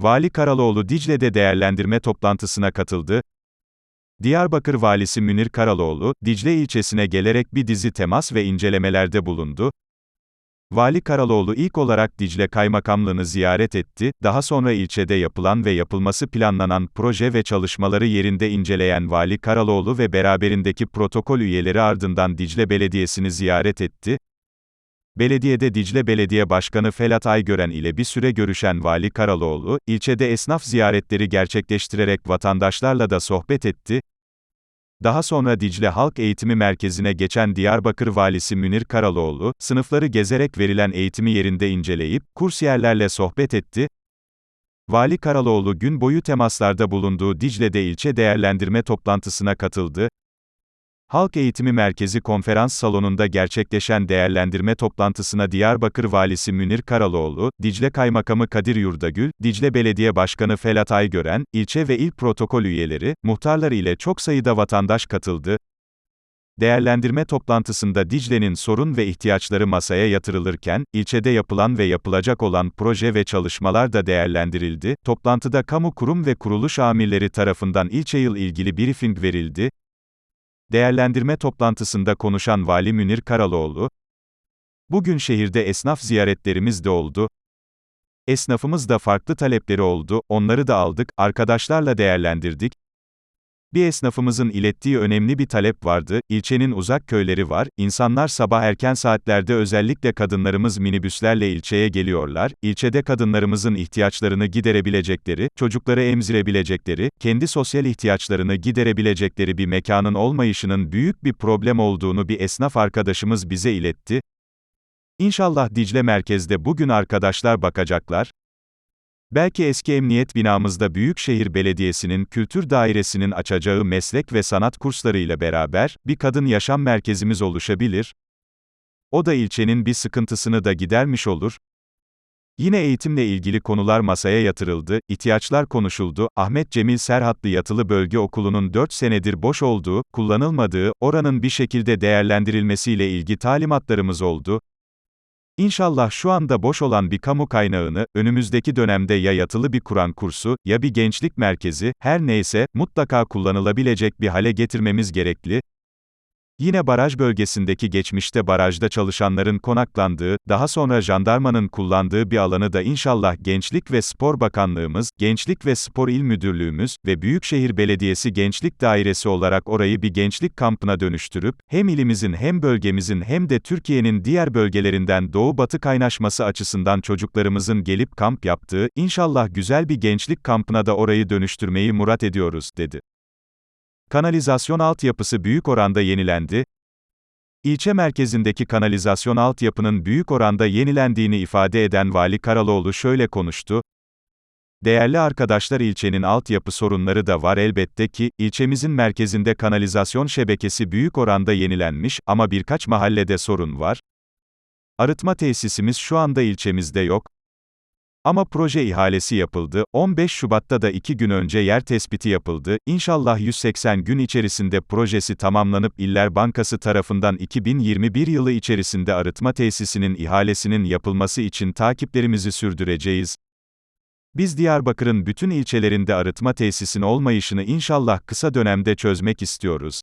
Vali Karaloğlu Dicle'de değerlendirme toplantısına katıldı. Diyarbakır Valisi Münir Karaloğlu, Dicle ilçesine gelerek bir dizi temas ve incelemelerde bulundu. Vali Karaloğlu ilk olarak Dicle Kaymakamlığını ziyaret etti, daha sonra ilçede yapılan ve yapılması planlanan proje ve çalışmaları yerinde inceleyen Vali Karaloğlu ve beraberindeki protokol üyeleri ardından Dicle Belediyesi'ni ziyaret etti. Belediyede Dicle Belediye Başkanı Felat Aygören ile bir süre görüşen Vali Karaloğlu, ilçede esnaf ziyaretleri gerçekleştirerek vatandaşlarla da sohbet etti. Daha sonra Dicle Halk Eğitimi Merkezi'ne geçen Diyarbakır Valisi Münir Karaloğlu, sınıfları gezerek verilen eğitimi yerinde inceleyip, kursiyerlerle sohbet etti. Vali Karaloğlu gün boyu temaslarda bulunduğu Dicle'de ilçe değerlendirme toplantısına katıldı. Halk Eğitimi Merkezi konferans salonunda gerçekleşen değerlendirme toplantısına Diyarbakır Valisi Münir Karaloğlu, Dicle Kaymakamı Kadir Yurdagül, Dicle Belediye Başkanı Felat Aygören, ilçe ve il protokol üyeleri, muhtarlar ile çok sayıda vatandaş katıldı. Değerlendirme toplantısında Dicle'nin sorun ve ihtiyaçları masaya yatırılırken, ilçede yapılan ve yapılacak olan proje ve çalışmalar da değerlendirildi. Toplantıda kamu kurum ve kuruluş amirleri tarafından ilçe yıl ilgili briefing verildi. Değerlendirme toplantısında konuşan Vali Münir Karaloğlu, Bugün şehirde esnaf ziyaretlerimiz de oldu. Esnafımız da farklı talepleri oldu, onları da aldık, arkadaşlarla değerlendirdik. Bir esnafımızın ilettiği önemli bir talep vardı, ilçenin uzak köyleri var, insanlar sabah erken saatlerde özellikle kadınlarımız minibüslerle ilçeye geliyorlar, ilçede kadınlarımızın ihtiyaçlarını giderebilecekleri, çocukları emzirebilecekleri, kendi sosyal ihtiyaçlarını giderebilecekleri bir mekanın olmayışının büyük bir problem olduğunu bir esnaf arkadaşımız bize iletti. İnşallah Dicle merkezde bugün arkadaşlar bakacaklar, Belki eski emniyet binamızda Büyükşehir Belediyesi'nin kültür dairesinin açacağı meslek ve sanat kurslarıyla beraber, bir kadın yaşam merkezimiz oluşabilir. O da ilçenin bir sıkıntısını da gidermiş olur. Yine eğitimle ilgili konular masaya yatırıldı, ihtiyaçlar konuşuldu, Ahmet Cemil Serhatlı Yatılı Bölge Okulu'nun 4 senedir boş olduğu, kullanılmadığı, oranın bir şekilde değerlendirilmesiyle ilgi talimatlarımız oldu. İnşallah şu anda boş olan bir kamu kaynağını, önümüzdeki dönemde ya yatılı bir Kur'an kursu, ya bir gençlik merkezi, her neyse, mutlaka kullanılabilecek bir hale getirmemiz gerekli. Yine baraj bölgesindeki geçmişte barajda çalışanların konaklandığı, daha sonra jandarmanın kullandığı bir alanı da inşallah Gençlik ve Spor Bakanlığımız, Gençlik ve Spor İl Müdürlüğümüz ve Büyükşehir Belediyesi Gençlik Dairesi olarak orayı bir gençlik kampına dönüştürüp, hem ilimizin hem bölgemizin hem de Türkiye'nin diğer bölgelerinden doğu-batı kaynaşması açısından çocuklarımızın gelip kamp yaptığı, inşallah güzel bir gençlik kampına da orayı dönüştürmeyi murat ediyoruz, dedi. Kanalizasyon altyapısı büyük oranda yenilendi. İlçe merkezindeki kanalizasyon altyapının büyük oranda yenilendiğini ifade eden Vali Karaloğlu şöyle konuştu. Değerli arkadaşlar ilçenin altyapı sorunları da var elbette ki, ilçemizin merkezinde kanalizasyon şebekesi büyük oranda yenilenmiş ama birkaç mahallede sorun var. Arıtma tesisimiz şu anda ilçemizde yok. Ama proje ihalesi yapıldı, 15 Şubat'ta da 2 gün önce yer tespiti yapıldı, İnşallah 180 gün içerisinde projesi tamamlanıp İller Bankası tarafından 2021 yılı içerisinde arıtma tesisinin ihalesinin yapılması için takiplerimizi sürdüreceğiz. Biz Diyarbakır'ın bütün ilçelerinde arıtma tesisin olmayışını inşallah kısa dönemde çözmek istiyoruz.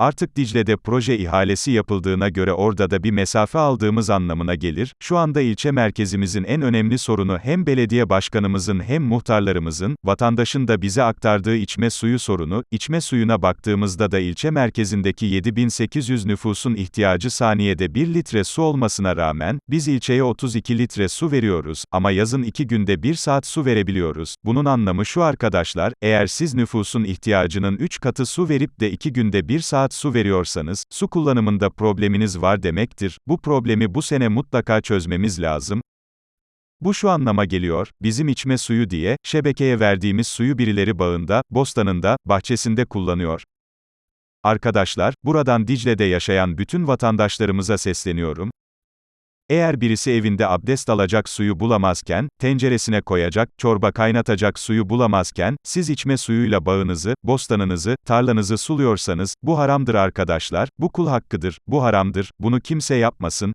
Artık Dicle'de proje ihalesi yapıldığına göre orada da bir mesafe aldığımız anlamına gelir. Şu anda ilçe merkezimizin en önemli sorunu hem belediye başkanımızın hem muhtarlarımızın, vatandaşın da bize aktardığı içme suyu sorunu. İçme suyuna baktığımızda da ilçe merkezindeki 7800 nüfusun ihtiyacı saniyede 1 litre su olmasına rağmen, biz ilçeye 32 litre su veriyoruz ama yazın 2 günde 1 saat su verebiliyoruz. Bunun anlamı şu arkadaşlar, eğer siz nüfusun ihtiyacının 3 katı su verip de 2 günde 1 saat su veriyorsanız, su kullanımında probleminiz var demektir. Bu problemi bu sene mutlaka çözmemiz lazım. Bu şu anlama geliyor, bizim içme suyu diye, şebekeye verdiğimiz suyu birileri bağında, bostanında, bahçesinde kullanıyor. Arkadaşlar, buradan Dicle'de yaşayan bütün vatandaşlarımıza sesleniyorum. Eğer birisi evinde abdest alacak suyu bulamazken, tenceresine koyacak, çorba kaynatacak suyu bulamazken, siz içme suyuyla bağınızı, bostanınızı, tarlanızı suluyorsanız, bu haramdır arkadaşlar, bu kul hakkıdır, bu haramdır, bunu kimse yapmasın,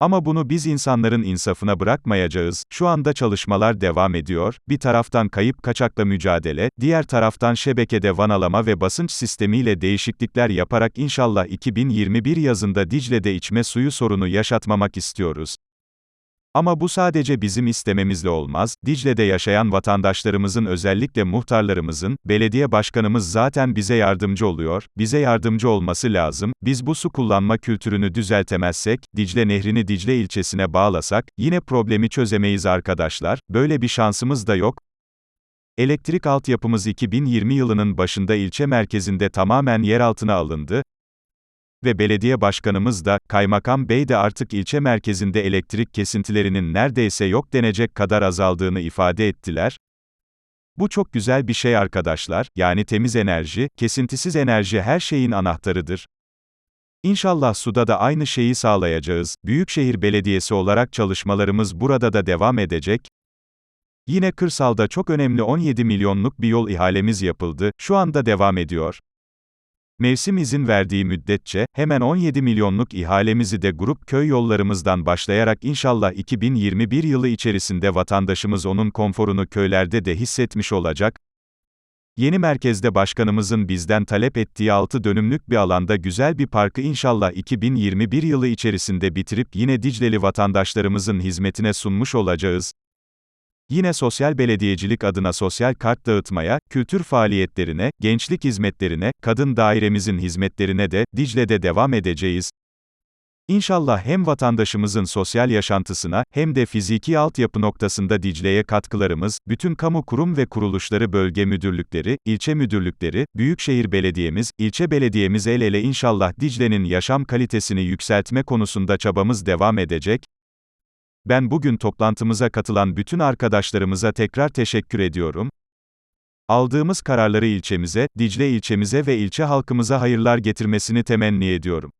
Ama bunu biz insanların insafına bırakmayacağız. Şu anda çalışmalar devam ediyor. Bir taraftan kayıp kaçakla mücadele, diğer taraftan şebekede vanalama ve basınç sistemiyle değişiklikler yaparak inşallah 2021 yazında Dicle'de içme suyu sorunu yaşatmamak istiyoruz. Ama bu sadece bizim istememizle olmaz, Dicle'de yaşayan vatandaşlarımızın özellikle muhtarlarımızın, belediye başkanımız zaten bize yardımcı oluyor, bize yardımcı olması lazım, biz bu su kullanma kültürünü düzeltemezsek, Dicle Nehri'ni Dicle ilçesine bağlasak, yine problemi çözemeyiz arkadaşlar, böyle bir şansımız da yok, Elektrik altyapımız 2020 yılının başında ilçe merkezinde tamamen yer altına alındı, ve belediye başkanımız da, kaymakam bey de artık ilçe merkezinde elektrik kesintilerinin neredeyse yok denecek kadar azaldığını ifade ettiler. Bu çok güzel bir şey arkadaşlar, yani temiz enerji, kesintisiz enerji her şeyin anahtarıdır. İnşallah suda da aynı şeyi sağlayacağız. Büyükşehir Belediyesi olarak çalışmalarımız burada da devam edecek. Yine kırsalda çok önemli 17 milyonluk bir yol ihalemiz yapıldı, şu anda devam ediyor. Mevsim izin verdiği müddetçe, hemen 17 milyonluk ihalemizi de grup köy yollarımızdan başlayarak inşallah 2021 yılı içerisinde vatandaşımız onun konforunu köylerde de hissetmiş olacak. Yeni merkezde başkanımızın bizden talep ettiği 6 dönümlük bir alanda güzel bir parkı inşallah 2021 yılı içerisinde bitirip yine Dicleli vatandaşlarımızın hizmetine sunmuş olacağız. Yine sosyal belediyecilik adına sosyal kart dağıtmaya, kültür faaliyetlerine, gençlik hizmetlerine, kadın dairemizin hizmetlerine de Dicle'de devam edeceğiz. İnşallah hem vatandaşımızın sosyal yaşantısına, hem de fiziki altyapı noktasında Dicle'ye katkılarımız, bütün kamu kurum ve kuruluşları bölge müdürlükleri, ilçe müdürlükleri, büyükşehir belediyemiz, ilçe belediyemiz el ele inşallah Dicle'nin yaşam kalitesini yükseltme konusunda çabamız devam edecek. Ben bugün toplantımıza katılan bütün arkadaşlarımıza tekrar teşekkür ediyorum. Aldığımız kararları ilçemize, Dicle ilçemize ve ilçe halkımıza hayırlar getirmesini temenni ediyorum.